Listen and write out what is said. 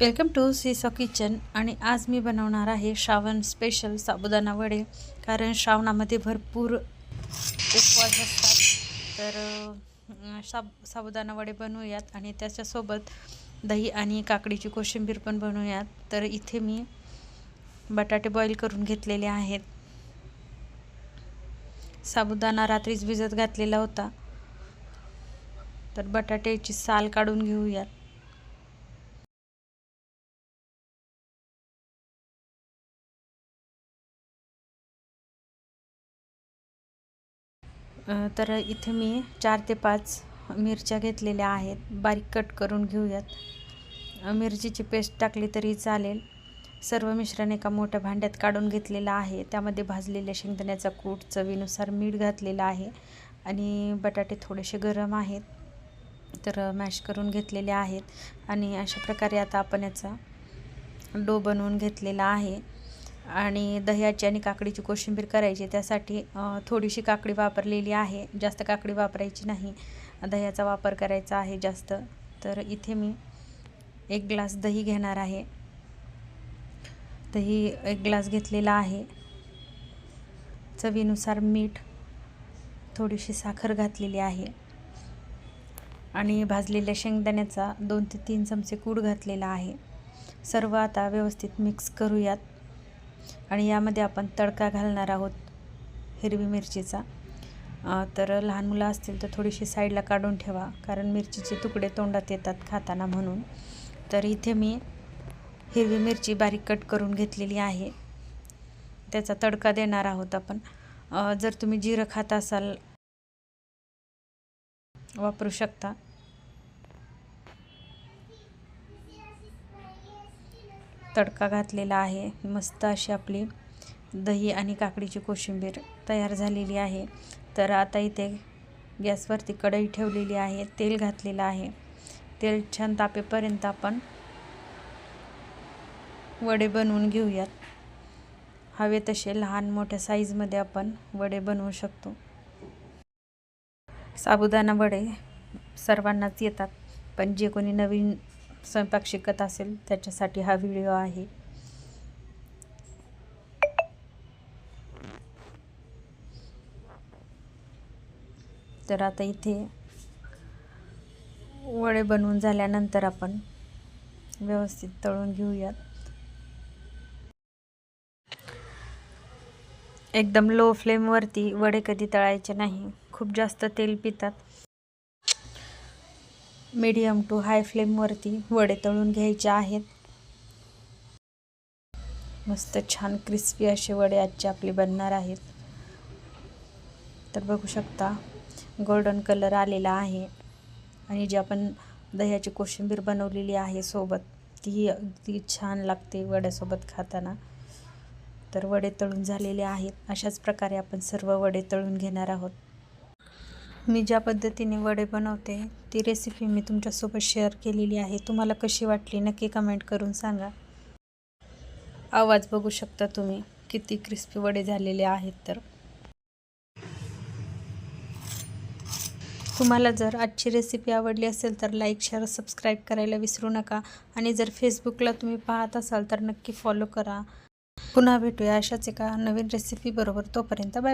Welcome to seesaw kitchen. आणि आज मी बनवणार आहे श्रावण स्पेशल साबुदाणा वडे. कारण श्रावणामध्ये भरपूर उपवास असतात. तर साब साबुदाणा वडे बनवूयात आणि त्याच्यासोबत दही आणि काकडीची कोशिंबीर पण बनवूयात. तर इथे मी बटाटे बॉईल करून घेतलेले आहेत. साबुदाणा रात्रीच भिजत घातलेला होता. तर बटाट्याची साल काढून घेऊयात. तर इथे मी चार ते पाच मिरच्या घेतलेल्या आहेत. बारीक कट करून घेऊयात. मिरचीची पेस्ट टाकली तरी चालेल. सर्व मिश्रण एका मोठ्या भांड्यात काढून घेतलेलं आहे. त्यामध्ये भाजलेल्या शेंगदाण्याचा कूट चवीनुसार मीठ घातलेलं आहे आणि बटाटे थोडेसे गरम आहेत. तर मॅश करून घेतलेले आहेत आणि अशा प्रकारे आता आपण याचा डो बनवून घेतलेला आहे. आणि दह्याची आणि काकडीची कोशिंबीर करायची. त्यासाठी थोडीशी काकडी वापरलेली आहे. जास्त काकडी वापरायची नाही. दह्याचा वापर करायचा आहे जास्त. तर इथे मी एक ग्लास दही घेणार आहे. दही एक ग्लास घेतलेला आहे. चवीनुसार मीठ थोडीशी साखर घातलेली आहे. आणि भाजलेल्या शेंगदाण्याचा दोन ते तीन चमचे कूड घातलेला आहे. सर्व आता व्यवस्थित मिक्स करूयात. आणि यामध्ये आपण तडका घालणार आहोत हिरवी मिरचीचा. तर लहान मुलं असतील तर थोडीशी साईडला काढून ठेवा कारण मिरचीचे तुकडे तोंडात येतात खाताना म्हणून. तर इथे मी हिरवी मिरची बारीक कट करून घेतलेली आहे. त्याचा तडका देणार आहोत आपण. जर तुम्ही जिरं खात असाल वापरू शकता. तडका घातलेला आहे. मस्त अशी आपली दही आणि काकडीची कोशिंबीर तयार झालेली आहे. तर आता इथे गॅसवरती कढई ठेवलेली आहे. तेल घातलेलं आहे. तेल छान तापेपर्यंत आपण वडे बनवून घेऊयात. हवे तसे लहान मोठ्या साईजमध्ये आपण वडे बनवू शकतो. साबुदाणा वडे सर्वांनाच येतात पण जे कोणी नवीन स्वयंपाक शिकत असेल त्याच्यासाठी हा व्हिडिओ आहे. तर आता इथे वडे बनवून झाल्यानंतर आपण व्यवस्थित तळून घेऊयात. एकदम लो फ्लेमवरती वडे कधी तळायचे नाही खूप जास्त तेल पितात. मीडियम टू हाय फ्लेमवरती वडे तळून घ्यायचे आहेत. मस्त छान क्रिस्पी असे वडे आजचे आपले बनणार आहेत. तर बघू शकता गोल्डन कलर आलेला आहे. आणि जे आपण दह्याची कोशिंबीर बनवलेली आहे सोबत ती अगदी छान लागते वड्यासोबत खाताना. तर वडे तळून झालेले आहेत. अशाच प्रकारे आपण सर्व वडे तळून घेणार आहोत. मी ज्या पद्धतीने वडे बनवते ती रेसिपी मी तुमच्यासोबत शेअर केलेली आहे. तुम्हाला कशी वाटली नक्की कमेंट करून सांगा. आवाज बघू शकता तुम्ही किती क्रिस्पी वडे झालेले आहेत तर. तुम्हाला जर आजची रेसिपी आवडली असेल तर लाईक शेअर सबस्क्राईब करायला विसरू नका. आणि जर फेसबुकला तुम्ही पाहत असाल तर नक्की फॉलो करा. पुन्हा भेटूया अशाच एका नवीन रेसिपीबरोबर तोपर्यंत बाय